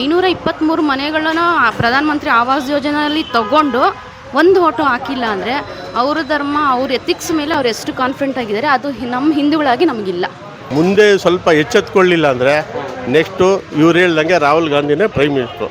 ಐನೂರ ಇಪ್ಪತ್ತ್ಮೂರು ಮನೆಗಳನ್ನು ಪ್ರಧಾನಮಂತ್ರಿ ಆವಾಸ್ ಯೋಜನೆಯಲ್ಲಿ ತಗೊಂಡು ಒಂದು ಓಟು ಹಾಕಿಲ್ಲ ಅಂದರೆ ಅವ್ರ ಧರ್ಮ, ಅವ್ರ ಎಥಿಕ್ಸ್ ಮೇಲೆ ಅವ್ರು ಎಷ್ಟು ಕಾನ್ಫಿಡೆಂಟ್ ಆಗಿದ್ದಾರೆ ಅದು ನಮ್ಮ ಹಿಂದೂಗಳಾಗಿ ನಮಗಿಲ್ಲ. ಮುಂದೆ ಸ್ವಲ್ಪ ಎಚ್ಚೆತ್ಕೊಳ್ಳಿಲ್ಲ ಅಂದರೆ ನೆಕ್ಸ್ಟು ಇವ್ರು ಹೇಳ್ದಂಗೆ ರಾಹುಲ್ ಗಾಂಧಿನೇ ಪ್ರೈಮ್ ಮಿನಿಸ್ಟ್ರು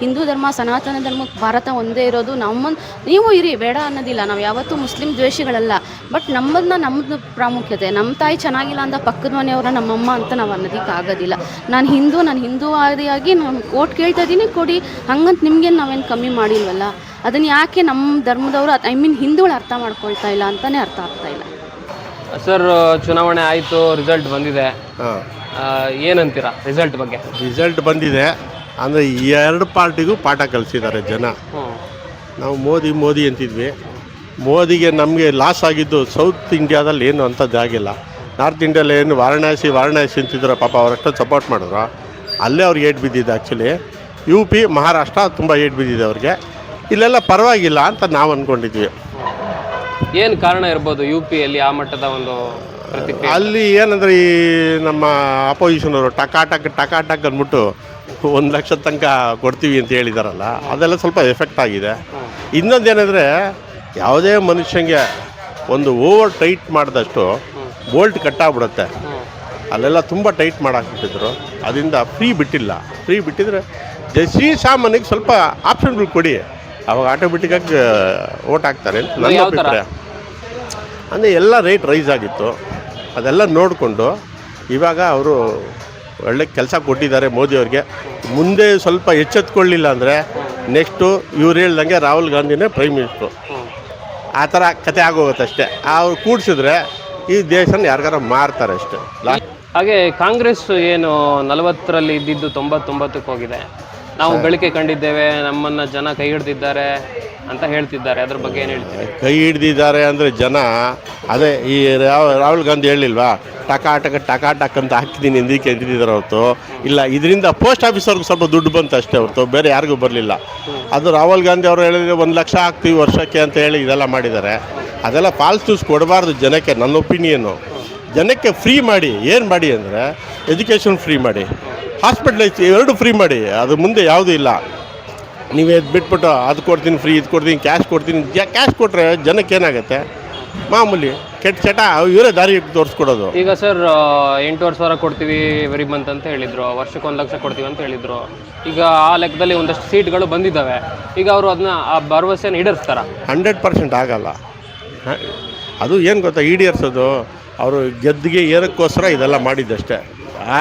ಹಿಂದೂ ಧರ್ಮ ಸನಾತನ ಧರ್ಮಕ್ಕೆ ಭಾರತ ಒಂದೇ ಇರೋದು. ನಮ್ಮ ನೀವು ಇರಿ ಬೇಡ ಅನ್ನೋದಿಲ್ಲ. ನಾವು ಯಾವತ್ತೂ ಮುಸ್ಲಿಂ ದ್ವೇಷಿಗಳಲ್ಲ. ಬಟ್ ನಮ್ಮದನ್ನ ನಮ್ಮದು ಪ್ರಾಮುಖ್ಯತೆ. ನಮ್ಮ ತಾಯಿ ಚೆನ್ನಾಗಿಲ್ಲ ಅಂತ ಪಕ್ಕದ ಮನೆಯವರ ನಮ್ಮಮ್ಮ ಅಂತ ನಾವು ಅನ್ನೋದಕ್ಕೆ ಆಗೋದಿಲ್ಲ. ನಾನು ಹಿಂದೂ ನಾನು ಹಿಂದೂ ಆದಿಯಾಗಿ ನಾನು ಓಟ್ ಕೇಳ್ತಾ ಇದ್ದೀನಿ ಕೊಡಿ. ಹಂಗಂತ ನಿಮ್ಗೇನು ನಾವೇನು ಕಮ್ಮಿ ಮಾಡಿಲ್ವಲ್ಲ? ಅದನ್ನು ಯಾಕೆ ನಮ್ಮ ಧರ್ಮದವರು ಐ ಮೀನ್ ಹಿಂದೂಗಳು ಅರ್ಥ ಮಾಡ್ಕೊಳ್ತಾ ಇಲ್ಲ ಅಂತಲೇ ಅರ್ಥ ಆಗ್ತಾ ಇಲ್ಲ. ಸರ್ ಚುನಾವಣೆ ಆಯಿತು ರಿಸಲ್ಟ್ ಬಂದಿದೆ. ಏನಂತೀರಾ ರಿಸಲ್ಟ್ ಬಗ್ಗೆ? ರಿಸಲ್ಟ್ ಬಂದಿದೆ. ಅಂದರೆ ಎರಡು ಪಾರ್ಟಿಗೂ ಪಾಠ ಕಲಿಸಿದ್ದಾರೆ ಜನ. ನಾವು ಮೋದಿ ಮೋದಿ ಅಂತಿದ್ವಿ. ಮೋದಿಗೆ ನಮಗೆ ಲಾಸ್ ಆಗಿದ್ದು ಸೌತ್ ಇಂಡಿಯಾದಲ್ಲಿ ಏನು ಅಂಥದ್ದು ಆಗಿಲ್ಲ. ನಾರ್ತ್ ಇಂಡಿಯಲ್ಲಿ ಏನು ವಾರಣಾಸಿ ವಾರಣಾಸಿ ಅಂತಿದ್ರು ಪಾಪ ಅವರಷ್ಟು ಸಪೋರ್ಟ್ ಮಾಡಿದ್ರು. ಅಲ್ಲೇ ಅವ್ರಿಗೆ ಏಟ್ ಬಿದ್ದಿದೆ ಆ್ಯಕ್ಚುಲಿ ಯು ಪಿ ಮಹಾರಾಷ್ಟ್ರ ತುಂಬ ಏಟ್ ಬಿದ್ದಿದೆ ಅವ್ರಿಗೆ. ಇಲ್ಲೆಲ್ಲ ಪರವಾಗಿಲ್ಲ ಅಂತ ನಾವು ಅಂದ್ಕೊಂಡಿದ್ವಿ ಏನು ಕಾರಣ ಇರ್ಬೋದು ಯು ಪಿಯಲ್ಲಿ ಆ ಮಟ್ಟದ ಒಂದು ಅಲ್ಲಿ ಏನಂದ್ರೆ ಈ ನಮ್ಮ ಅಪೋಸಿಷನ್ ಅವರು ಟಕಾಟಕ್ ಟಕಾ ಟಕ್ ಅಂದ್ಬಿಟ್ಟು ಒಂದು ಲಕ್ಷ ತನಕ ಕೊಡ್ತೀವಿ ಅಂತ ಹೇಳಿದಾರಲ್ಲ ಅದೆಲ್ಲ ಸ್ವಲ್ಪ ಎಫೆಕ್ಟ್ ಆಗಿದೆ. ಏನಂದರೆ ಯಾವುದೇ ಮನುಷ್ಯಂಗೆ ಒಂದು ಓವರ್ ಟೈಟ್ ಮಾಡಿದಷ್ಟು ಬೋಲ್ಟ್ ಕಟ್ಟಾಗ್ಬಿಡುತ್ತೆ ಅಲ್ಲೆಲ್ಲ ತುಂಬ ಟೈಟ್ ಮಾಡಾಕ್ಬಿಟ್ಟಿದ್ರು. ಅದರಿಂದ ಫ್ರೀ ಬಿಟ್ಟಿಲ್ಲ. ಫ್ರೀ ಬಿಟ್ಟಿದ್ರೆ ಜಸಿ ಸಾಮಾನಿಗೆ ಸ್ವಲ್ಪ ಆಪ್ಷನ್ಗಳು ಕೊಡಿ. ಅವಾಗ ಆಟೋಮೆಟಿಕ್ಕಾಗಿ ಓಟ್ ಹಾಕ್ತಾರೆ ನನ್ನ? ಅಭಿಪ್ರಾಯ. ಅಂದರೆ ಎಲ್ಲ ರೇಟ್ ರೈಸ್ ಆಗಿತ್ತು. ಅದೆಲ್ಲ ನೋಡಿಕೊಂಡು ಇವಾಗ ಅವರು ಒಳ್ಳೆ ಕೆಲಸ ಕೊಟ್ಟಿದ್ದಾರೆ ಮೋದಿಯವ್ರಿಗೆ ಮುಂದೆ ಸ್ವಲ್ಪ ಎಚ್ಚೆತ್ಕೊಳ್ಳಿಲ್ಲ ಅಂದರೆ ನೆಕ್ಸ್ಟು ಇವ್ರು ಹೇಳ್ದಂಗೆ ರಾಹುಲ್ ಗಾಂಧಿನೇ ಪ್ರೈಮ್ ಮಿನಿಸ್ಟ್ರು ಆ ಥರ ಕತೆ ಆಗೋಗುತ್ತೆ ಅಷ್ಟೇ. ಅವ್ರು ಕೂಡಿಸಿದ್ರೆ ಈ ದೇಶನ ಯಾರಿಗಾರ ಮಾರ್ತಾರೆ ಅಷ್ಟೇ. ಹಾಗೆ ಕಾಂಗ್ರೆಸ್ ಏನು ನಲವತ್ತರಲ್ಲಿ ಇದ್ದಿದ್ದು ತೊಂಬತ್ತೊಂಬತ್ತಕ್ಕೆ ಹೋಗಿದೆ. ನಾವು ಗಳಿಕೆ ಕಂಡಿದ್ದೇವೆ ನಮ್ಮನ್ನು ಜನ ಕೈ ಹಿಡ್ದಿದ್ದಾರೆ ಅಂತ ಹೇಳ್ತಿದ್ದಾರೆ. ಅದ್ರ ಬಗ್ಗೆ ಏನು ಹೇಳ್ತೀವಿ ಕೈ ಹಿಡ್ದಿದ್ದಾರೆ ಅಂದರೆ ಜನ ಅದೇ ಈ ರಾಹುಲ್ ಗಾಂಧಿ ಹೇಳಿಲ್ವಾ? ಟಕಾ ಟಕ ಟಕಾ ಅಂತ ಹಾಕಿದ್ದೀನಿ ಹಿಂದಕ್ಕೆ ಎದ್ದಿದ್ದಾರೆ ಹೊರತು. ಇಲ್ಲ, ಇದರಿಂದ ಪೋಸ್ಟ್ ಆಫೀಸರ್ಗೆ ಸ್ವಲ್ಪ ದುಡ್ಡು ಬಂತು ಅಷ್ಟೇ ಹೊರತು, ಬೇರೆ ಯಾರಿಗೂ ಬರಲಿಲ್ಲ. ಅದು ರಾಹುಲ್ ಗಾಂಧಿ ಅವರು ಹೇಳಿದ್ರೆ ಒಂದು ಲಕ್ಷ ಹಾಕ್ತೀವಿ ವರ್ಷಕ್ಕೆ ಅಂತ ಹೇಳಿ ಇದೆಲ್ಲ ಮಾಡಿದ್ದಾರೆ. ಅದೆಲ್ಲ ಫಾಲ್ಸ್ ನ್ಯೂಸ್ ಕೊಡಬಾರ್ದು ಜನಕ್ಕೆ, ನನ್ನ ಒಪಿನಿಯನ್ನು ಜನಕ್ಕೆ ಫ್ರೀ ಮಾಡಿ, ಏನು ಮಾಡಿ ಅಂದರೆ ಎಜುಕೇಷನ್ ಫ್ರೀ ಮಾಡಿ. ಹಾಸ್ಪಿಟ್ಲೈಸ್ ಎರಡು ಫ್ರೀ ಮಾಡಿ, ಅದು ಮುಂದೆ ಯಾವುದೂ ಇಲ್ಲ. ನೀವು ಎದ್ದು ಬಿಟ್ಬಿಟ್ಟು ಅದು ಕೊಡ್ತೀನಿ ಫ್ರೀ ಇದು ಕೊಡ್ತೀನಿ ಕ್ಯಾಶ್ ಕೊಡ್ತೀನಿ ಕ್ಯಾಶ್ ಕೊಟ್ಟರೆ ಜನಕ್ಕೆ ಏನಾಗುತ್ತೆ ಮಾಮೂಲಿ. ಕೆಟ್ಟ ಚಟ ಇವರೇ ದಾರಿ ತೋರಿಸ್ಕೊಡೋದು. ಈಗ ಸರ್ ಎಂಟೂವರೆ ಸಾವಿರ ಕೊಡ್ತೀವಿ ಎವ್ರಿ ಮಂತ್ ಅಂತ ಹೇಳಿದ್ರು ವರ್ಷಕ್ಕೆ ಒಂದು ಲಕ್ಷ ಕೊಡ್ತೀವಿ ಅಂತ ಹೇಳಿದ್ರು. ಈಗ ಆ ಲೆಕ್ಕದಲ್ಲಿ ಒಂದಷ್ಟು ಸೀಟ್ಗಳು ಬಂದಿದ್ದಾವೆ. ಈಗ ಅವರು ಅದನ್ನ ಆ ಭರವಸೆಯನ್ನು ಈಡೇರಿಸ್ತಾರ? ಹಂಡ್ರೆಡ್ ಪರ್ಸೆಂಟ್ ಆಗಲ್ಲ. ಹ? ಅದು ಏನು ಗೊತ್ತಾ ಈಡೇರ್ಸೋದು ಅವರು ಗೆದ್ದಿಗೆ ಏನಕ್ಕೋಸ್ಕರ ಇದೆಲ್ಲ ಮಾಡಿದ್ದಷ್ಟೇ.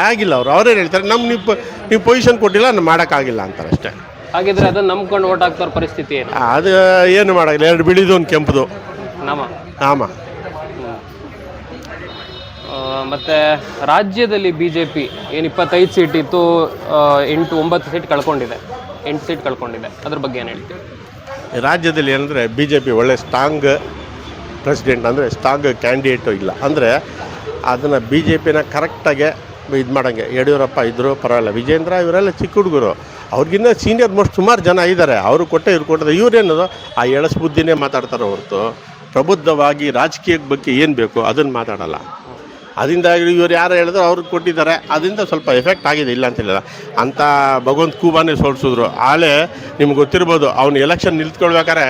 ಆಗಿಲ್ಲ ಅವರು ಅವ್ರೇನು ಹೇಳ್ತಾರೆ ನಮ್ಮ ನೀವು ನೀವು ಪೊಸಿಷನ್ ಕೊಟ್ಟಿಲ್ಲ ನಾನು ಮಾಡೋಕ್ಕಾಗಿಲ್ಲ ಅಂತಾರೆ ಅಷ್ಟೇ. ಹಾಗಿದ್ರೆ ಅದನ್ನ ನಂಬ್ಕೊಂಡು ಓಟ್ ಹಾಕ್ತಾರ ಪರಿಸ್ಥಿತಿ ಏನು? ಅದು ಏನು ಮಾಡೋಲ್ಲ ಎರಡು ಬಿಳಿದು ಒಂದು ಕೆಂಪುದು. ನಮ್ಮ ಆಮ ಮತ್ತೆ ರಾಜ್ಯದಲ್ಲಿ ಬಿ ಜೆ ಪಿ ಏನು ಇಪ್ಪತ್ತೈದು ಸೀಟ್ ಇತ್ತು ಎಂಟು ಒಂಬತ್ತು ಸೀಟ್ ಕಳ್ಕೊಂಡಿದೆ. ಎಂಟು ಸೀಟ್ ಕಳ್ಕೊಂಡಿದೆ. ಅದ್ರ ಬಗ್ಗೆ ಏನು ಹೇಳ್ತೀವಿ ರಾಜ್ಯದಲ್ಲಿ ಏನಂದರೆ ಬಿ ಜೆ ಪಿ ಒಳ್ಳೆ ಸ್ಟ್ರಾಂಗ್ ಪ್ರೆಸಿಡೆಂಟ್ ಅಂದರೆ ಸ್ಟ್ರಾಂಗ್ ಕ್ಯಾಂಡಿಡೇಟು ಇಲ್ಲ. ಅಂದರೆ ಅದನ್ನು ಬಿ ಜೆ ಪಿನ ಕರೆಕ್ಟಾಗೆ ಇದು ಮಾಡೋಂಗೆ. ಯಡಿಯೂರಪ್ಪ ಇದ್ದರು ಪರವಾಗಿಲ್ಲ. ವಿಜೇಂದ್ರ ಇವರೆಲ್ಲ ಚಿಕ್ಕ ಹುಡುಗರು. ಅವ್ರಿಗಿನ್ನ ಸೀನಿಯರ್ ಮೋಸ್ಟ್ ಸುಮಾರು ಜನ ಇದ್ದಾರೆ ಅವರು ಕೊಟ್ಟೆ, ಇವ್ರು ಕೊಟ್ಟರೆ ಇವ್ರೇನದು ಆ ಎಳಸ್ ಬುದ್ಧಿನೇ ಮಾತಾಡ್ತಾರೆ ಹೊರತು. ಪ್ರಬುದ್ಧವಾಗಿ ರಾಜಕೀಯದ ಬಗ್ಗೆ ಏನು ಬೇಕು ಅದನ್ನು ಮಾತಾಡಲ್ಲ. ಅದರಿಂದ ಇವರು ಯಾರು ಹೇಳಿದ್ರು ಅವ್ರಿಗೆ ಕೊಟ್ಟಿದ್ದಾರೆ. ಅದರಿಂದ ಸ್ವಲ್ಪ ಎಫೆಕ್ಟ್ ಆಗಿದೆ, ಇಲ್ಲ ಅಂತಿಲ್ಲ ಅಂಥ ಭಗವಂತ ಕೂಬಾನೇ ಸೋಲ್ಸಿದ್ರು. ಆಳೆ ನಿಮ್ಗೆ ಗೊತ್ತಿರ್ಬೋದು, ಅವ್ನು ಎಲೆಕ್ಷನ್ ನಿಲ್ತ್ಕೊಳ್ಬೇಕಾರೆ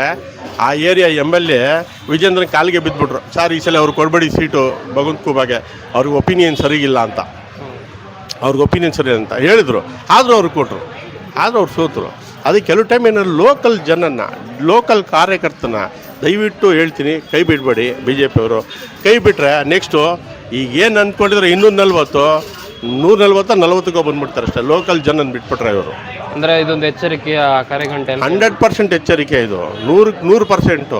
ಆ ಏರಿಯಾ ಎಂ ಎಲ್ ಎ ವಿಜೇಂದ್ರನ ಕಾಲಿಗೆ ಬಿದ್ದುಬಿಟ್ರು ಸರ್ ಈ ಸಲ ಅವ್ರು ಕೊಡಬೇಡಿ ಸೀಟು ಭಗವಂತ ಕೂಬಾಗೆ. ಅವ್ರಿಗೆ ಒಪಿನಿಯನ್ ಸರಿಗಿಲ್ಲ ಅಂತ. ಅವ್ರಿಗೆ ಒಪಿನಿಯನ್ ಸರಿ ಅಂತ ಹೇಳಿದರು. ಆದರೂ ಅವ್ರಿಗೆ ಕೊಟ್ಟರು ಆದರೂ ಅವ್ರು ಸೋತರು. ಅದಕ್ಕೆ ಕೆಲವು ಟೈಮ್ ಏನಾದ್ರು ಲೋಕಲ್ ಜನನ ಲೋಕಲ್ ಕಾರ್ಯಕರ್ತನ ದಯವಿಟ್ಟು ಹೇಳ್ತೀನಿ, ಕೈ ಬಿಡಬೇಡಿ ಬಿ ಜೆ ಪಿಯವರು ಕೈ ಬಿಟ್ಟರೆ ನೆಕ್ಸ್ಟು ಈಗ ಏನು ಅಂದ್ಕೊಂಡಿದ್ರೆ ಇನ್ನೂರ ನಲ್ವತ್ತು ನೂರ ನಲ್ವತ್ತು ನಲ್ವತ್ತಕ್ಕೆ ಬಂದ್ಬಿಡ್ತಾರೆ ಅಷ್ಟೇ. ಲೋಕಲ್ ಜನನ ಬಿಟ್ಬಿಟ್ರೆ ಇವರು. ಅಂದರೆ ಇದೊಂದು ಎಚ್ಚರಿಕೆಯ ಕರೆಗಂಟೆ ಅಂತ ಹಂಡ್ರೆಡ್ ಪರ್ಸೆಂಟ್ ಎಚ್ಚರಿಕೆ ಇದು. ನೂರು ನೂರು ಪರ್ಸೆಂಟು.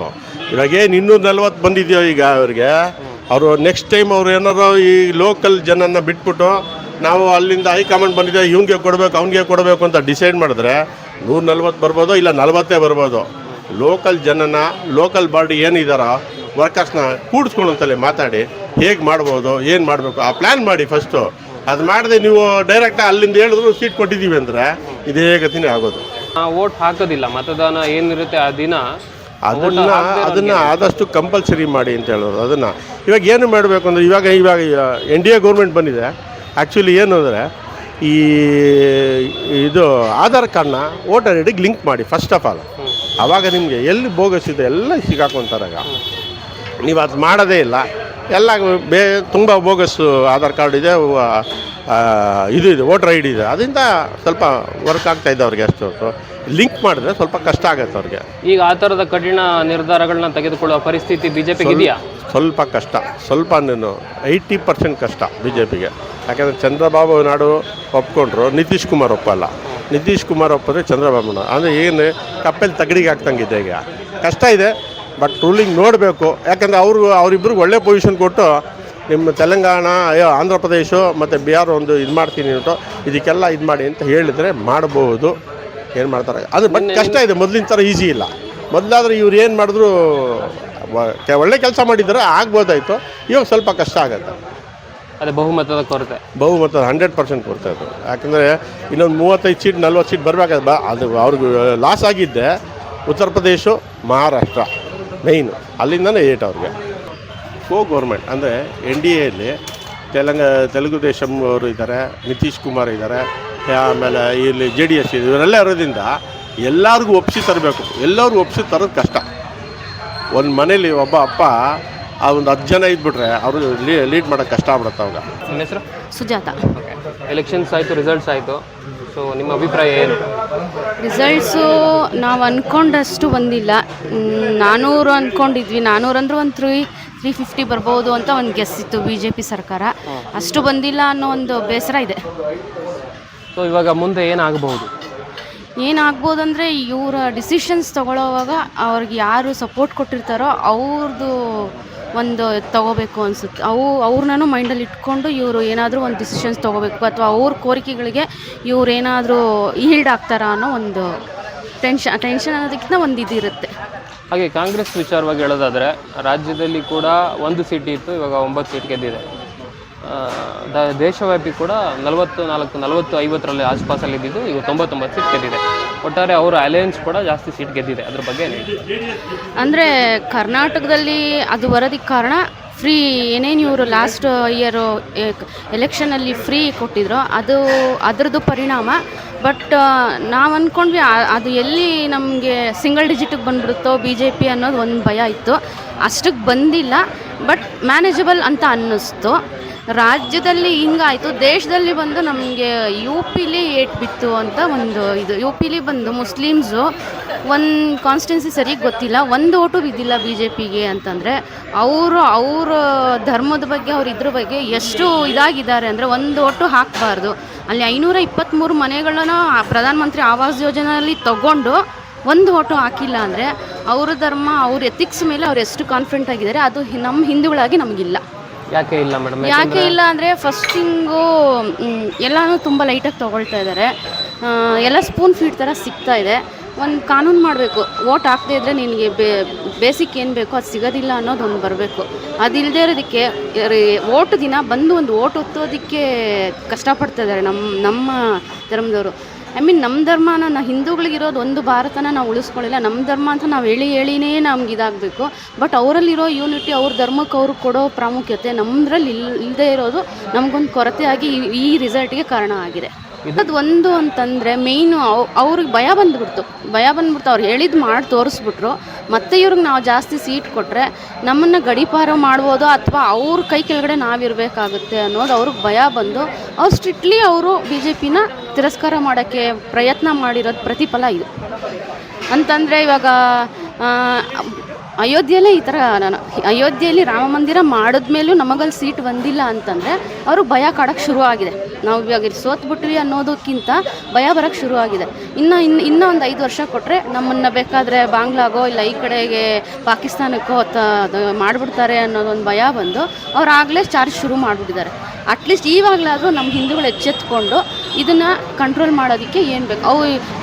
ಇವಾಗ ಏನು ಇನ್ನೂರ ನಲ್ವತ್ತು ಬಂದಿದೆಯೋ ಈಗ ಅವ್ರಿಗೆ ಅವರು ನೆಕ್ಸ್ಟ್ ಟೈಮ್ ಅವ್ರು ಏನಾರು ಈ ಲೋಕಲ್ ಜನನ ಬಿಟ್ಬಿಟ್ಟು ನಾವು ಅಲ್ಲಿಂದ ಹೈಕಮಾಂಡ್ ಬಂದಿದೆ ಇವ್ನಿಗೆ ಕೊಡಬೇಕು ಅವ್ನಿಗೆ ಕೊಡಬೇಕು ಅಂತ ಡಿಸೈಡ್ ಮಾಡಿದ್ರೆ ನೂರ ನಲ್ವತ್ತು ಬರ್ಬೋದು ಇಲ್ಲ ನಲ್ವತ್ತೇ ಬರ್ಬೋದು. ಲೋಕಲ್ ಜನನ ಲೋಕಲ್ ಬಾಡಿ ಏನಿದಾರೋ ವರ್ಕರ್ಸ್ನ ಕೂಡಿಸ್ಕೊಂಡಂತಲೇ ಮಾತಾಡಿ. ಹೇಗೆ ಮಾಡ್ಬೋದು ಏನು ಮಾಡಬೇಕು? ಆ ಪ್ಲ್ಯಾನ್ ಮಾಡಿ ಫಸ್ಟು ಅದು ಮಾಡದೆ ನೀವು ಡೈರೆಕ್ಟ್ ಅಲ್ಲಿಂದ ಹೇಳಿದ್ರು ಸೀಟ್ ಕೊಟ್ಟಿದ್ದೀವಿ ಅಂದರೆ ಇದೇ ಗತಿನೇ ಆಗೋದು. ಓಟ್ ಹಾಕೋದಿಲ್ಲ ಮತದಾನ ಏನಿರುತ್ತೆ ಆ ದಿನ? ಅದನ್ನು ಅದನ್ನು ಆದಷ್ಟು ಕಂಪಲ್ಸರಿ ಮಾಡಿ ಅಂತ ಹೇಳೋದು ಅದನ್ನು. ಇವಾಗ ಏನು ಮಾಡಬೇಕು ಅಂದರೆ ಇವಾಗ ಇವಾಗ ಎನ್ ಡಿ ಎ ಗೌರ್ಮೆಂಟ್ ಬಂದಿದೆ. ಆ್ಯಕ್ಚುಲಿ ಏನು ಅಂದರೆ ಈ ಇದು ಆಧಾರ್ ಕಾರ್ಡ್ನ ವೋಟರ್ ಐ ಡಿಗೆ ಲಿಂಕ್ ಮಾಡಿ ಫಸ್ಟ್ ಆಫ್ ಆಲ್ ಆವಾಗ ನಿಮಗೆ ಎಲ್ಲಿ ಬೋಗಸ್ ಇದೆ ಎಲ್ಲ ಸಿಗಾಕೊಂತಾರಾಗ ನೀವು ಅದು ಮಾಡೋದೇ ಇಲ್ಲ. ಎಲ್ಲ ಬೇ ತುಂಬ ಬೋಗಸ್ ಆಧಾರ್ ಕಾರ್ಡ್ ಇದೆ ಇದು ಇದೆ ವೋಟರ್ ಐ ಡಿ ಇದೆ. ಅದರಿಂದ ಸ್ವಲ್ಪ ವರ್ಕ್ ಆಗ್ತಾ ಇದೆ ಅವ್ರಿಗೆ ಅಷ್ಟು ಲಿಂಕ್ ಮಾಡಿದ್ರೆ ಸ್ವಲ್ಪ ಕಷ್ಟ ಆಗುತ್ತೆ ಅವ್ರಿಗೆ. ಈಗ ಆ ಥರದ ಕಠಿಣ ನಿರ್ಧಾರಗಳನ್ನ ತೆಗೆದುಕೊಳ್ಳುವ ಪರಿಸ್ಥಿತಿ ಬಿ ಜೆ ಪಿಗೆ ಇದೆಯಾ? ಸ್ವಲ್ಪ ಕಷ್ಟ. ಸ್ವಲ್ಪ ನೀನು ಏಯ್ಟಿ ಪರ್ಸೆಂಟ್ ಕಷ್ಟ ಬಿ ಜೆ ಪಿಗೆ ಯಾಕಂದರೆ ಚಂದ್ರಬಾಬು ನಾಡು ಒಪ್ಕೊಂಡ್ರು ನಿತೀಶ್ ಕುಮಾರ್ ಒಪ್ಪಲ್ಲ. ನಿತೀಶ್ ಕುಮಾರ್ ಒಪ್ಪಿದ್ರೆ ಚಂದ್ರಬಾಬು ಅಂದರೆ ಏನು ಕಪ್ಪೆಲ್ಲಿ ತಗಡಿಗೆ ಹಾಕ್ತಂಗಿದೆ ಈಗ. ಕಷ್ಟ ಇದೆ ಬಟ್ ರೂಲಿಂಗ್ ನೋಡಬೇಕು. ಯಾಕಂದರೆ ಅವರು ಅವರಿಬ್ಬರು ಒಳ್ಳೆ ಪೊಸಿಷನ್ ಕೊಟ್ಟು ನಿಮ್ಮ ತೆಲಂಗಾಣ ಅಯ್ಯೋ ಆಂಧ್ರ ಪ್ರದೇಶ ಮತ್ತು ಬಿಹಾರ್ ಒಂದು ಇದು ಮಾಡ್ತೀನಿ ಅಂತ ಇದಕ್ಕೆಲ್ಲ ಇದು ಮಾಡಿ ಅಂತ ಹೇಳಿದರೆ ಮಾಡಬಹುದು ಏನು ಮಾಡ್ತಾರೆ? ಅದು ಬಟ್ ಕಷ್ಟ ಇದೆ. ಮೊದಲಿನ ಥರ ಈಸಿ ಇಲ್ಲ. ಮೊದಲಾದ್ರೆ ಇವ್ರು ಏನು ಮಾಡಿದ್ರು ಒಳ್ಳೆ ಕೆಲಸ ಮಾಡಿದ್ದಾರೆ ಆಗ್ಬೋದಾಯಿತು. ಇವಾಗ ಸ್ವಲ್ಪ ಕಷ್ಟ ಆಗುತ್ತೆ. ಅದೇ ಬಹುಮತದ ಕೊರತೆ. ಬಹುಮತ ಹಂಡ್ರೆಡ್ ಪರ್ಸೆಂಟ್ ಕೊರತೆ ಅದು. ಯಾಕಂದರೆ ಇನ್ನೊಂದು ಮೂವತ್ತೈದು ಸೀಟ್ ನಲ್ವತ್ತು ಸೀಟ್ ಬರಬೇಕಾದ ಬ ಅದು ಅವ್ರಿಗೆ ಲಾಸ್ ಆಗಿದ್ದೆ. ಉತ್ತರ ಪ್ರದೇಶ ಮಹಾರಾಷ್ಟ್ರ. ಮೈನು ಅಲ್ಲಿಂದನೇ ಏಟ್ ಅವ್ರಿಗೆ. ಕೋ ಗೌರ್ಮೆಂಟ್ ಅಂದರೆ ಎನ್ ಡಿ ಎಲ್ಲಿ ತೆಲಂಗ ತೆಲುಗು ದೇಶಂ ಅವರು ಇದ್ದಾರೆ ನಿತೀಶ್ ಕುಮಾರ್ ಇದ್ದಾರೆ ಆಮೇಲೆ ಇಲ್ಲಿ ಜೆ ಡಿ ಎಸ್ ಇದೆ. ಇವರೆಲ್ಲ ಇರೋದ್ರಿಂದ ಎಲ್ಲರಿಗೂ ಒಪ್ಪಿಸಿ ತರಬೇಕು. ಎಲ್ಲರಿಗೂ ಒಪ್ಪಿಸಿ ತರೋದು ಕಷ್ಟ. ಒಂದು ಮನೇಲಿ ಒಬ್ಬ ಅಪ್ಪ ಆ ಒಂದು ಹತ್ತು ಜನ ಇದ್ಬಿಟ್ರೆ ಅವರು ಲೀಡ್ ಮಾಡೋಕ್ಕೆ ಕಷ್ಟ ಆಗ್ಬಿಡುತ್ತೆ ಅವಾಗ. ಹೆಸರು? ಸುಜಾತ. ಓಕೆ ಎಲೆಕ್ಷನ್ಸ್ ಆಯಿತು ರಿಸಲ್ಟ್ಸ್ ಆಯಿತು. ಸೊ ನಿಮ್ಮ ಅಭಿಪ್ರಾಯ ಏನು? ರಿಸಲ್ಟ್ಸು ನಾವು ಅಂದ್ಕೊಂಡಷ್ಟು ಬಂದಿಲ್ಲ. ನಾನೂರು ನಾನ್ನೂರು ಅಂದ್ಕೊಂಡಿದ್ವಿ ನಾನ್ನೂರು ಅಂದ್ರೆ ಒಂದು ತ್ರೀ ತ್ರೀ ಫಿಫ್ಟಿ ಬರ್ಬೋದು ಅಂತ ಒಂದು ಗೆಸ್ ಇತ್ತು ಬಿ ಜೆ ಪಿ ಸರ್ಕಾರ. ಅಷ್ಟು ಬಂದಿಲ್ಲ ಅನ್ನೋ ಒಂದು ಬೇಸರ ಇದೆ. ಸೊ ಇವಾಗ ಮುಂದೆ ಏನಾಗಬಹುದು ಏನಾಗ್ಬೋದಂದರೆ ಇವರ ಡಿಸಿಷನ್ಸ್ ತಗೊಳ್ಳೋವಾಗ ಅವ್ರಿಗೆ ಯಾರು ಸಪೋರ್ಟ್ ಕೊಟ್ಟಿರ್ತಾರೋ ಅವ್ರದ್ದು ಒಂದು ತಗೋಬೇಕು ಅನಿಸುತ್ತೆ. ಅವು ಅವ್ರನ್ನೂ ಮೈಂಡಲ್ಲಿ ಇಟ್ಕೊಂಡು ಇವರು ಏನಾದರೂ ಒಂದು ಡಿಸಿಷನ್ಸ್ ತೊಗೋಬೇಕು ಅಥವಾ ಅವ್ರ ಕೋರಿಕೆಗಳಿಗೆ ಇವ್ರು ಏನಾದರೂ ಈಲ್ಡ್ ಆಗ್ತಾರಾ ಅನ್ನೋ ಒಂದು ಟೆನ್ಷನ್ ಟೆನ್ಷನ್ ಅನ್ನೋದಕ್ಕಿಂತ ಒಂದು ಇದಿರುತ್ತೆ ಹಾಗೆ ಕಾಂಗ್ರೆಸ್ ವಿಚಾರವಾಗಿ ಹೇಳೋದಾದರೆ ರಾಜ್ಯದಲ್ಲಿ ಕೂಡ ಒಂದು ಸೀಟ್ ಇತ್ತು, ಇವಾಗ ಒಂಬತ್ತು ಸೀಟ್ ಗೆದ್ದಿದೆ. ದೇಶವ್ಯಾಪಿ ಕೂಡ ನಲವತ್ತು ನಾಲ್ಕು, ನಲವತ್ತು ಐವತ್ತರಲ್ಲಿ ಆಸ್ಪಾಸಲ್ಲಿ ಇದ್ದಿದ್ದು ಈಗ ತೊಂಬತ್ತೊಂಬತ್ತು ಸೀಟ್ ಗೆದ್ದಿದೆ. ಒಟ್ಟಾರೆ ಅವರ ಅಲಯನ್ಸ್ ಕೂಡ ಜಾಸ್ತಿ ಸೀಟ್ ಗೆದ್ದಿದೆ. ಅದ್ರ ಬಗ್ಗೆ ಅಂದ್ರೆ ಕರ್ನಾಟಕದಲ್ಲಿ ಅದು ಬರೋದಕ್ಕೆ ಕಾರಣ ಫ್ರೀ ಏನೇನು ಇವರು ಲಾಸ್ಟ್ ಇಯರು ಎಲೆಕ್ಷನಲ್ಲಿ ಫ್ರೀ ಕೊಟ್ಟಿದ್ರು ಅದು ಅದರದ್ದು ಪರಿಣಾಮ. ಬಟ್ ನಾವು ಅಂದ್ಕೊಂಡ್ವಿ ಅದು ಎಲ್ಲಿ ನಮಗೆ ಸಿಂಗಲ್ ಡಿಜಿಟಿಗೆ ಬಂದ್ಬಿಡುತ್ತೋ ಬಿ ಜೆ ಪಿ ಅನ್ನೋದು ಒಂದು ಭಯ ಇತ್ತು. ಅಷ್ಟಕ್ಕೆ ಬಂದಿಲ್ಲ. ಬಟ್ ಮ್ಯಾನೇಜಬಲ್ ಅಂತ ಅನ್ನಿಸ್ತು. ರಾಜ್ಯದಲ್ಲಿ ಹಿಂಗಾಯಿತು, ದೇಶದಲ್ಲಿ ಬಂದು ನಮಗೆ ಯು ಪಿಲಿ ಏಟ್ ಬಿತ್ತು ಅಂತ ಒಂದು ಇದು. ಯು ಪಿಲಿ ಬಂದು ಮುಸ್ಲಿಮ್ಸು ಒಂದು ಕಾನ್ಸ್ಟೆನ್ಸಿ ಸರಿಗೆ ಗೊತ್ತಿಲ್ಲ, ಒಂದು ಓಟು ಬಿದ್ದಿಲ್ಲ ಬಿ ಜೆ ಪಿಗೆ ಅಂತಂದರೆ, ಅವರು ಅವರ ಧರ್ಮದ ಬಗ್ಗೆ, ಅವ್ರ ಇದ್ರ ಬಗ್ಗೆ ಎಷ್ಟು ಇದಾಗಿದ್ದಾರೆ ಅಂದರೆ ಒಂದು ಓಟು ಹಾಕಬಾರ್ದು. ಅಲ್ಲಿ ಐನೂರ ಇಪ್ಪತ್ತ್ಮೂರು ಮನೆಗಳನ್ನು ಪ್ರಧಾನಮಂತ್ರಿ ಆವಾಸ್ ಯೋಜನೆಯಲ್ಲಿ ತಗೊಂಡು ಒಂದು ಓಟು ಹಾಕಿಲ್ಲ ಅಂದರೆ ಅವ್ರ ಧರ್ಮ, ಅವ್ರ ಎಥಿಕ್ಸ್ ಮೇಲೆ ಅವ್ರು ಎಷ್ಟು ಕಾನ್ಫಿಡೆಂಟ್ ಆಗಿದ್ದಾರೆ, ಅದು ನಮ್ಮ ಹಿಂದೂಗಳಾಗಿ ನಮಗಿಲ್ಲ. ಯಾಕೆ ಇಲ್ಲ ಮೇಡಮ್? ಯಾಕೆ ಇಲ್ಲ ಅಂದರೆ ಫಸ್ಟಿಂಗು ಎಲ್ಲನೂ ತುಂಬ ಲೈಟಾಗಿ ತೊಗೊಳ್ತಾ ಇದ್ದಾರೆ ಎಲ್ಲ ಸ್ಪೂನ್ ಫೀಡ್ ಥರ ಸಿಗ್ತಾ ಇದೆ. ಒಂದು ಕಾನೂನು ಮಾಡಬೇಕು. ವೋಟ್ ಹಾಕದೇ ಇದ್ದರೆ ನಿನಗೆ ಬೇ ಬೇಸಿಕ್ ಏನು ಬೇಕೋ ಅದು ಸಿಗೋದಿಲ್ಲ ಅನ್ನೋದು ಒಂದು ಬರಬೇಕು. ಅದಿಲ್ಲದೆ ಇರೋದಕ್ಕೆ ವೋಟ್ ದಿನ ಬಂದು ಒಂದು ಓಟ್ ಒತ್ತೋದಕ್ಕೆ ಕಷ್ಟಪಡ್ತಾ ಇದ್ದಾರೆ ನಮ್ಮ ನಮ್ಮ ಧರ್ಮದವರು. ಐ ಮೀನ್ ನಮ್ಮ ಧರ್ಮನ ನಾ ಹಿಂದೂಗಳಿಗಿರೋದು ಒಂದು ಭಾರತನ ನಾವು ಉಳಿಸ್ಕೊಳ್ಳಿಲ್ಲ. ನಮ್ಮ ಧರ್ಮ ಅಂತ ನಾವು ಹೇಳಿ ಹೇಳಿನೇ ನಮ್ಗೆ ಇದಾಗಬೇಕು. ಬಟ್ ಅವರಲ್ಲಿರೋ ಯೂನಿಟಿ ಅವ್ರ ಧರ್ಮಕ್ಕೆ ಅವ್ರು ಕೊಡೋ ಪ್ರಾಮುಖ್ಯತೆ ನಮ್ಮದ್ರಲ್ಲಿ ಇಲ್ ಇಲ್ಲದೆ ಇರೋದು ನಮಗೊಂದು ಕೊರತೆಯಾಗಿ ಈ ರಿಸಲ್ಟ್ಗೆ ಕಾರಣ ಆಗಿದೆ. ಅದು ಒಂದು ಅಂತಂದರೆ ಮೇಯ್ನು ಅವ್ರಿಗೆ ಭಯ ಬಂದುಬಿಡ್ತು. ಭಯ ಬಂದ್ಬಿಡ್ತು. ಅವ್ರು ಹೇಳಿದ್ದು ಮಾಡಿ ತೋರಿಸ್ಬಿಟ್ರು. ಮತ್ತೆ ಇವ್ರಿಗೆ ನಾವು ಜಾಸ್ತಿ ಸೀಟ್ ಕೊಟ್ಟರೆ ನಮ್ಮನ್ನು ಗಡಿಪಾರ ಮಾಡ್ಬೋದು ಅಥವಾ ಅವ್ರ ಕೈ ಕೆಳಗಡೆ ನಾವಿರಬೇಕಾಗುತ್ತೆ ಅನ್ನೋದು ಅವ್ರಿಗೆ ಭಯ ಬಂದು ಅವ್ರು ಸ್ಟ್ರಿಕ್ಟ್ಲಿ ಅವರು ಬಿ ಜೆ ಪಿನ ತಿರಸ್ಕಾರ ಮಾಡೋಕ್ಕೆ ಪ್ರಯತ್ನ ಮಾಡಿರೋದು ಪ್ರತಿಫಲ ಇದು. ಅಂತಂದರೆ ಇವಾಗ ಅಯೋಧ್ಯೆಯಲ್ಲೇ ಈ ಥರ ನಾನು ಅಯೋಧ್ಯೆಯಲ್ಲಿ ರಾಮ ಮಂದಿರ ಮಾಡಿದ್ಮೇಲೂ ನಮಗಲ್ಲಿ ಸೀಟ್ ಬಂದಿಲ್ಲ ಅಂತಂದರೆ ಅವರು ಭಯ ಕಾಡೋಕ್ಕೆ ಶುರು ಆಗಿದೆ ನಾವು ಇವಾಗ ಸೋತ್ಬಿಟ್ವಿ ಅನ್ನೋದಕ್ಕಿಂತ ಭಯ ಬರೋಕ್ಕೆ ಶುರು ಆಗಿದೆ ಇನ್ನು ಇನ್ನು ಇನ್ನೂ ಒಂದು ಐದು ವರ್ಷ ಕೊಟ್ಟರೆ ನಮ್ಮನ್ನು ಬೇಕಾದರೆ ಬಾಂಗ್ಲಾಗೋ ಇಲ್ಲ ಈ ಕಡೆಗೆ ಪಾಕಿಸ್ತಾನಕ್ಕೋ ತ ಮಾಡಿಬಿಡ್ತಾರೆ ಅನ್ನೋದೊಂದು ಭಯ ಬಂದು ಅವ್ರು ಆಗಲೇ ಚಾರ್ಜ್ ಶುರು ಮಾಡಿಬಿಟ್ಟಿದ್ದಾರೆ. ಅಟ್ಲೀಸ್ಟ್ ಇವಾಗಲಾದರೂ ನಮ್ಮ ಹಿಂದೂಗಳು ಎಚ್ಚೆತ್ಕೊಂಡು ಇದನ್ನು ಕಂಟ್ರೋಲ್ ಮಾಡೋದಕ್ಕೆ ಏನು ಬೇಕು? ಅವು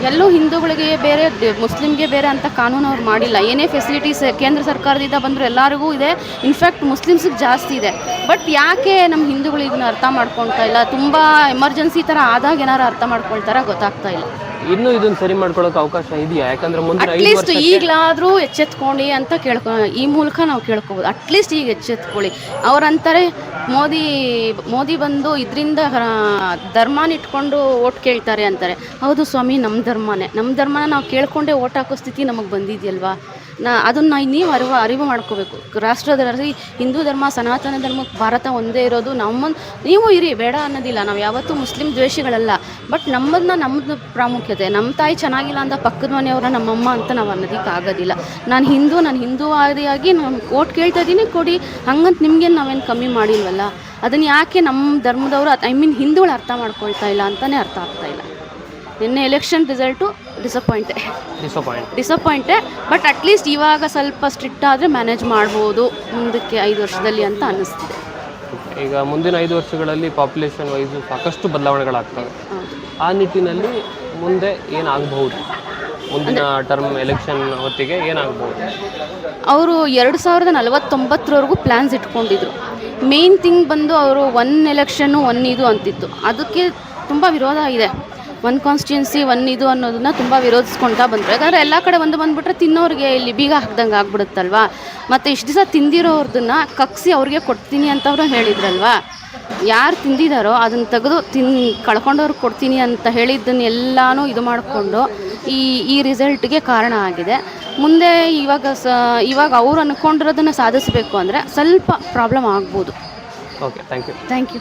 ಎಲ್ಲೂ ಹಿಂದೂಗಳಿಗೆ ಬೇರೆ ಮುಸ್ಲಿಮ್ಗೆ ಬೇರೆ ಅಂತ ಕಾನೂನು ಅವ್ರು ಮಾಡಿಲ್ಲ. ಏನೇ ಫೆಸಿಲಿಟೀಸ್ ಕೇಂದ್ರ ಸರ್ಕಾರದಿಂದ ಬಂದರೂ ಎಲ್ಲರಿಗೂ ಇದೆ. ಇನ್ಫ್ಯಾಕ್ಟ್ ಮುಸ್ಲಿಮ್ಸಿಗೆ ಜಾಸ್ತಿ ಇದೆ. ಬಟ್ ಯಾಕೆ ನಮ್ಮ ಹಿಂದೂಗಳು ಇದನ್ನ ಅರ್ಥ ಮಾಡ್ಕೊಳ್ತಾ ಇಲ್ಲ? ತುಂಬ ಎಮರ್ಜೆನ್ಸಿ ಥರ ಆದಾಗ ಏನಾರು ಅರ್ಥ ಮಾಡ್ಕೊಳ್ತಾರ ಗೊತ್ತಾಗ್ತಾ ಇಲ್ಲ. ಇನ್ನೂ ಇದನ್ನ ಸರಿ ಮಾಡ್ಕೊಳ್ಳೋಕೆ ಅವಕಾಶ ಇದೆಯಾ? ಯಾಕಂದ್ರೆ ಮುಂದೆ ಐದು ಅಟ್ಲೀಸ್ಟ್ ಈಗಲಾದರೂ ಎಚ್ಚೆತ್ಕೊಳ್ಳಿ ಅಂತ ಕೇಳ್ಕೊ ಈ ಮೂಲಕ ನಾವು ಕೇಳ್ಕೊಬೋದು. ಅಟ್ಲೀಸ್ಟ್ ಈಗ ಎಚ್ಚೆತ್ಕೊಳ್ಳಿ. ಅವ್ರಂತಾರೆ ಮೋದಿ ಮೋದಿ ಬಂದು ಇದರಿಂದ ಧರ್ಮನ ಇಟ್ಕೊಂಡು ಓಟ್ ಕೇಳ್ತಾರೆ ಅಂತಾರೆ. ಹೌದು ಸ್ವಾಮಿ ನಮ್ಮ ಧರ್ಮನೇ. ನಮ್ಮ ಧರ್ಮನ ನಾವು ಕೇಳ್ಕೊಂಡೇ ಓಟ್ ಹಾಕೋ ಸ್ಥಿತಿ ನಮಗೆ ಬಂದಿದೆಯಲ್ವಾ? ನಾ ಅದನ್ನು ನೀವು ಅರಿವು ಅರಿವು ಮಾಡ್ಕೋಬೇಕು. ರಾಷ್ಟ್ರದಲ್ಲಿ ಹಿಂದೂ ಧರ್ಮ ಸನಾತನ ಧರ್ಮ ಭಾರತ ಒಂದೇ ಇರೋದು. ನಮ್ಮ ನೀವು ಇರಿ ಬೇಡ ಅನ್ನೋದಿಲ್ಲ. ನಾವು ಯಾವತ್ತೂ ಮುಸ್ಲಿಂ ದ್ವೇಷಿಗಳಲ್ಲ. ಬಟ್ ನಮ್ಮದನ್ನ ನಮ್ಮದು ಪ್ರಾಮುಖ್ಯತೆ. ನಮ್ಮ ತಾಯಿ ಚೆನ್ನಾಗಿಲ್ಲ ಅಂತ ಪಕ್ಕದ ಮನೆಯವರ ನಮ್ಮಮ್ಮ ಅಂತ ನಾವು ಅನ್ನೋದಕ್ಕೆ ಆಗೋದಿಲ್ಲ ನಾನು ಹಿಂದೂ ನಾನು ಹಿಂದೂ ಆದಿಯಾಗಿ ನಾನು ಕೋಟ್ ಕೇಳ್ತಾ ಇದ್ದೀನಿ ಕೊಡಿ. ಹಂಗಂತ ನಿಮ್ಗೇನು ನಾವೇನು ಕಮ್ಮಿ ಮಾಡಿಲ್ವಲ್ಲ? ಅದನ್ನು ಯಾಕೆ ನಮ್ಮ ಧರ್ಮದವರು ಐ ಮೀನ್ ಹಿಂದೂಗಳು ಅರ್ಥ ಮಾಡ್ಕೊಳ್ತಾ ಇಲ್ಲ ಅಂತಲೇ ಅರ್ಥ ಆಗ್ತಾ ಇಲ್ಲ. ನಿನ್ನೆ election result disappointed disappoint disappointed but at least ಇವಾಗ ಸ್ವಲ್ಪ ಸ್ಟ್ರಿಕ್ಟ್ ಆದರೆ ಮ್ಯಾನೇಜ್ ಮಾಡ್ಬೋದು ಮುಂದಕ್ಕೆ ಐದು ವರ್ಷದಲ್ಲಿ ಅಂತ ಅನ್ನಿಸ್ತಿದೆ. ಈಗ ಮುಂದಿನ ಐದು ವರ್ಷಗಳಲ್ಲಿ ಪಾಪ್ಯುಲೇಷನ್ ವೈಸು ಸಾಕಷ್ಟು ಬದಲಾವಣೆಗಳಾಗ್ತವೆ. ಆ ನಿಟ್ಟಿನಲ್ಲಿ ಮುಂದೆ ಏನಾಗಬಹುದು? ಮುಂದಿನ ಟರ್ಮ್ ಎಲೆಕ್ಷನ್ ಹೊತ್ತಿಗೆ ಏನಾಗಬಹುದು? ಅವರು ಎರಡು ಸಾವಿರದ ನಲವತ್ತೊಂಬತ್ತರವರೆಗೂ ಪ್ಲ್ಯಾನ್ಸ್ ಇಟ್ಕೊಂಡಿದ್ರು. ಮೇನ್ ಥಿಂಗ್ ಬಂದು ಅವರು ಒನ್ ಎಲೆಕ್ಷನ್ನು ಒನ್ ಇದು ಅಂತಿತ್ತು. ಅದಕ್ಕೆ ತುಂಬ ವಿರೋಧ ಇದೆ. ಒನ್ ಕಾನ್ಸ್ಟಿಟ್ಯೂನ್ಸಿ ಒನ್ ಇದು ಅನ್ನೋದನ್ನ ತುಂಬ ವಿರೋಧಿಸ್ಕೊಳ್ತಾ ಬಂದರು. ಯಾಕಂದರೆ ಎಲ್ಲ ಕಡೆ ಒಂದು ಬಂದುಬಿಟ್ರೆ ತಿನ್ನೋರಿಗೆ ಇಲ್ಲಿ ಬೀಗ ಹಾಕ್ದಂಗೆ ಆಗ್ಬಿಡುತ್ತಲ್ವಾ? ಮತ್ತು ಇಷ್ಟು ದಿವಸ ತಿಂದಿರೋರ್ದನ್ನ ಕಕ್ಸಿ ಅವ್ರಿಗೆ ಕೊಡ್ತೀನಿ ಅಂತ ಅವರು ಹೇಳಿದ್ರಲ್ವಾ? ಯಾರು ತಿಂದಿದ್ದಾರೋ ಅದನ್ನು ತೆಗೆದು ತಿನ್ ಕಳ್ಕೊಂಡವ್ರಿಗೆ ಕೊಡ್ತೀನಿ ಅಂತ ಹೇಳಿದ್ದನ್ನೆಲ್ಲನೂ ಇದು ಮಾಡಿಕೊಂಡು ಈ ಈ ರಿಸಲ್ಟ್ಗೆ ಕಾರಣ ಆಗಿದೆ. ಮುಂದೆ ಇವಾಗ ಸ ಇವಾಗ ಅವ್ರು ಅಂದ್ಕೊಂಡಿರೋದನ್ನು ಸಾಧಿಸಬೇಕು ಅಂದರೆ ಸ್ವಲ್ಪ ಪ್ರಾಬ್ಲಮ್ ಆಗ್ಬೋದು. Okay thank you thank you